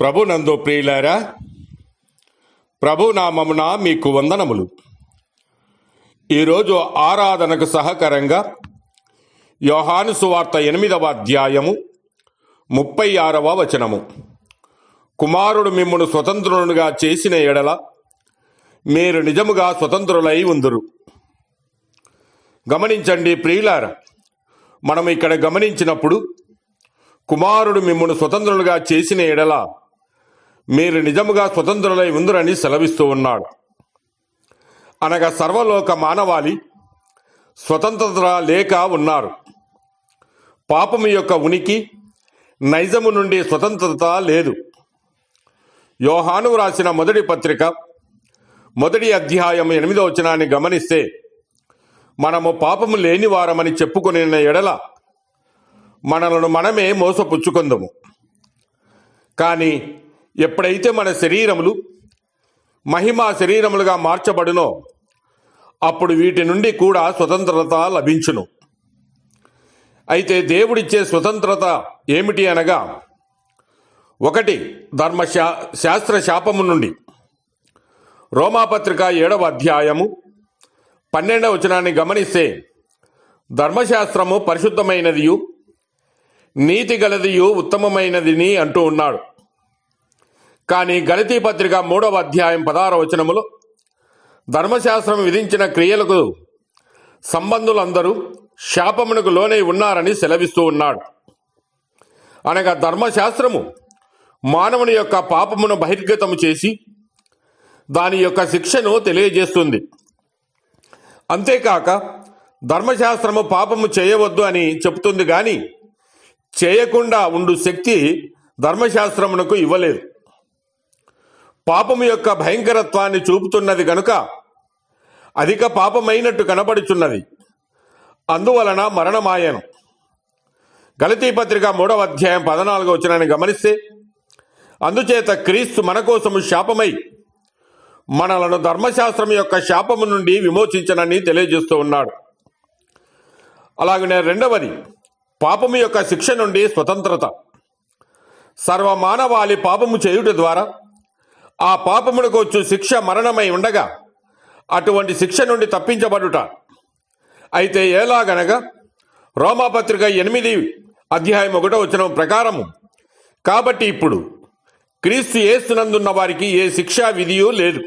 ప్రభు నందు ప్రియులారా ప్రభునామమున మీకు వందనములు. ఈరోజు ఆరాధనకు సహకరంగా యోహాను సువార్త ఎనిమిదవ అధ్యాయము ముప్పై ఆరవ వచనము. కుమారుడు మిమ్మను స్వతంత్రులుగా చేసిన ఎడల మీరు నిజముగా స్వతంత్రులై ఉందురు. గమనించండి ప్రియులార మనం ఇక్కడ గమనించినప్పుడు కుమారుడు మిమ్మను స్వతంత్రులుగా చేసిన ఎడల మీరు నిజముగా స్వతంత్రులై ఉందరని సెలవిస్తూ ఉన్నాడు. అనగా సర్వలోక మానవాళి స్వతంత్రత లేక ఉన్నారు. పాపము యొక్క ఉనికి నైజము నుండి స్వతంత్రత లేదు. యోహాను రాసిన మొదటి పత్రిక మొదటి అధ్యాయం ఎనిమిదో వచనాన్ని గమనిస్తే మనము పాపము లేని వారమని చెప్పుకునే ఎడల మనలను మనమే మోసపుచ్చుకుందము. కానీ ఎప్పుడైతే మన శరీరములు మహిమా శరీరములుగా మార్చబడునో అప్పుడు వీటి నుండి కూడా స్వతంత్రత లభించును. అయితే దేవుడిచ్చే స్వతంత్రత ఏమిటి అనగా ఒకటి ధర్మ శాస్త్ర శాపము నుండి. రోమాపత్రిక ఏడవ అధ్యాయము పన్నెండవ వచనాన్ని గమనిస్తే ధర్మశాస్త్రము పరిశుద్ధమైనదియు నీతి గలదియు ఉత్తమమైనదిని అంటూ ఉన్నాడు. కానీ గణితీ పత్రిక మూడవ అధ్యాయం పదహార వచనములో ధర్మశాస్త్రం విధించిన క్రియలకు సంబంధులందరూ శాపమునకు లోనై ఉన్నారని సెలవిస్తూ ఉన్నాడు. అనగా ధర్మశాస్త్రము మానవుని యొక్క పాపమును బహిర్గతము చేసి దాని యొక్క శిక్షను తెలియజేస్తుంది. అంతేకాక ధర్మశాస్త్రము పాపము చేయవద్దు అని చెబుతుంది కానీ చేయకుండా ఉండు శక్తి ధర్మశాస్త్రమునకు ఇవ్వలేదు. పాపము యొక్క భయంకరత్వాన్ని చూపుతున్నది గనుక అధిక పాపమైనట్టు కనబడుచున్నది. అందువలన మరణమాయను. గలతీ పత్రిక మూడవ అధ్యాయం పద్నాలుగో వచ్చినని గమనిస్తే అందుచేత క్రీస్తు మన కోసము శాపమై మనలను ధర్మశాస్త్రం యొక్క శాపము నుండి విమోచించనని తెలియజేస్తూ ఉన్నాడు. అలాగనే రెండవది పాపము యొక్క శిక్ష నుండి స్వతంత్రత. సర్వమానవాళి పాపము చేయుట ద్వారా ఆ పాపమునకు వచ్చు శిక్ష మరణమై ఉండగా అటువంటి శిక్ష నుండి తప్పించబడుట. అయితే ఎలాగనగా రోమాపత్రిక ఎనిమిది అధ్యాయం ఒకటో వచ్చిన ప్రకారము కాబట్టి ఇప్పుడు క్రీస్తు ఏస్తునందున్న వారికి ఏ శిక్షా విధియు లేదు.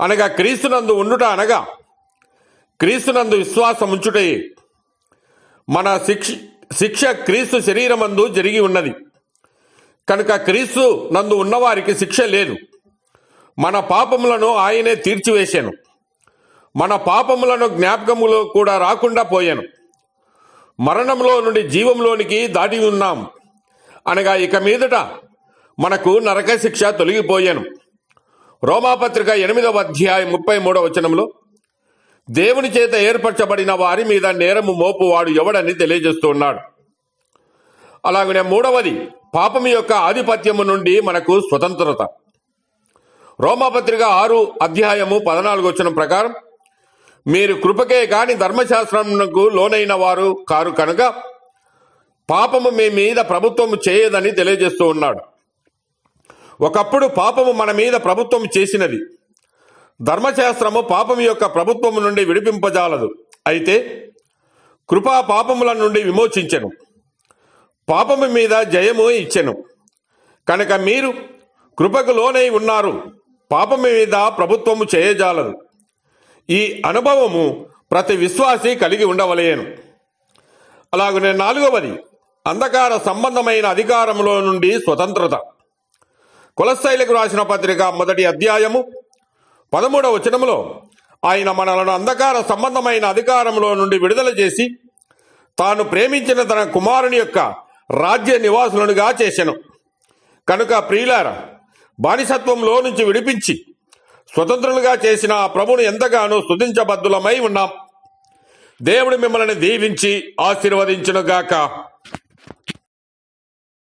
అనగా క్రీస్తునందు ఉండుట అనగా క్రీస్తునందు విశ్వాసం ఉంచుటయే మన శిక్ష శిక్ష క్రీస్తు శరీరమందు జరిగి ఉన్నది. కనుక క్రీస్తు నందు ఉన్నవారికి శిక్ష లేదు. మన పాపములను ఆయనే తీర్చివేశాను. మన పాపములను జ్ఞాపకములో కూడా రాకుండా పోయాను. మరణంలో నుండి జీవంలోనికి దాటి ఉన్నాం. అనగా ఇక మీదట మనకు నరక శిక్ష తొలగిపోయాను. రోమాపత్రిక ఎనిమిదవ అధ్యాయం ముప్పై మూడవ వచనంలో దేవుని చేత ఏర్పరచబడిన వారి మీద నేరము మోపువాడు ఎవడని తెలియజేస్తున్నాడు అలాగనే మూడవది పాపం యొక్క ఆధిపత్యము నుండి మనకు స్వతంత్రత. రోమాపత్రిక ఆరు అధ్యాయము పద్నాలుగు వచ్చిన ప్రకారం మీరు కృపకే కాని ధర్మశాస్త్రమునకు లోనైన వారు కారు కనుక పాపము మీ మీద ప్రభుత్వం చేయదని తెలియజేస్తూ ఉన్నాడు. ఒకప్పుడు పాపము మన మీద ప్రభుత్వం చేసినది. ధర్మశాస్త్రము పాపము యొక్క ప్రభుత్వము నుండి విడిపింపజాలదు. అయితే కృపా పాపముల నుండి విమోచించను. పాపము మీద జయము ఇచ్చెను. కనుక మీరు కృపకు లోనై ఉన్నారు. పాపము మీద ప్రభుత్వము చేయజాలదు. ఈ అనుభవము ప్రతి విశ్వాసి కలిగి ఉండవలేను. అలాగనే నాలుగవది అంధకార సంబంధమైన అధికారంలో నుండి స్వతంత్రత. కులస్థైలకు రాసిన పత్రిక మొదటి అధ్యాయము పదమూడవ వచనంలో ఆయన మనలను అంధకార సంబంధమైన అధికారంలో నుండి విడుదల చేసి తాను ప్రేమించిన తన కుమారుని యొక్క రాజ్య నివాసులనుగా చేశాను. కనుక ప్రియులార బానిసత్వంలో నుంచి విడిపించి స్వతంత్రులుగా చేసిన ఆ ప్రభును ఎంతగానో స్తుతించబద్దులమై ఉన్నాం. దేవుడు మిమ్మల్ని దీవించి ఆశీర్వదించునుగాక.